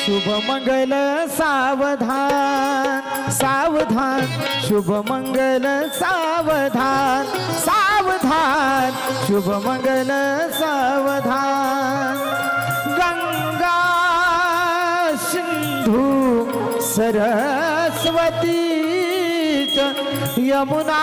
शुभ मंगल सावधान सावधान शुभ मंगल सावधान सावधान शुभ मंगल सावधान। गंगा सिंधू सरस्वती यमुना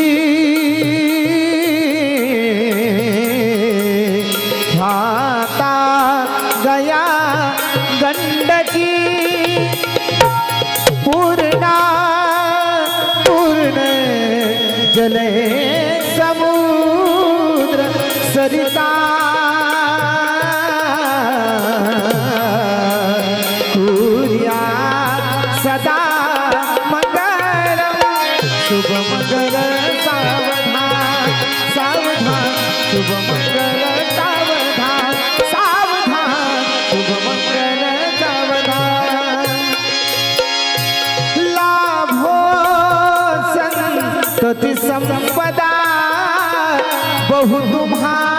जया गंडकी पूर्णा पूर्ण जले समुद्र सरिता। বহু তোমার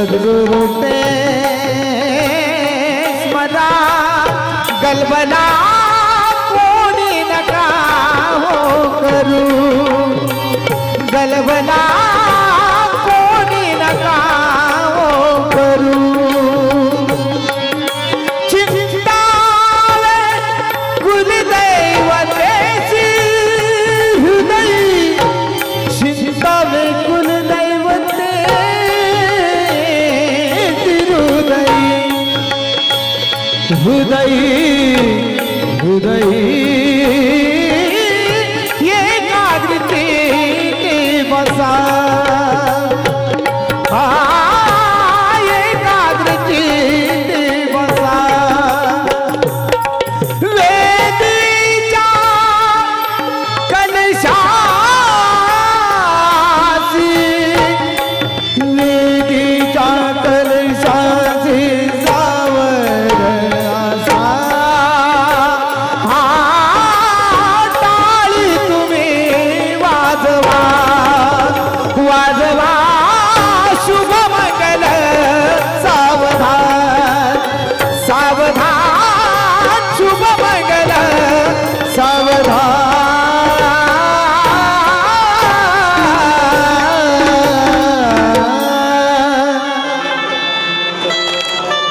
सद्गुरु ते स्मरा गलबला कोणी नका हो करू। गलबना হুদয় হুদয়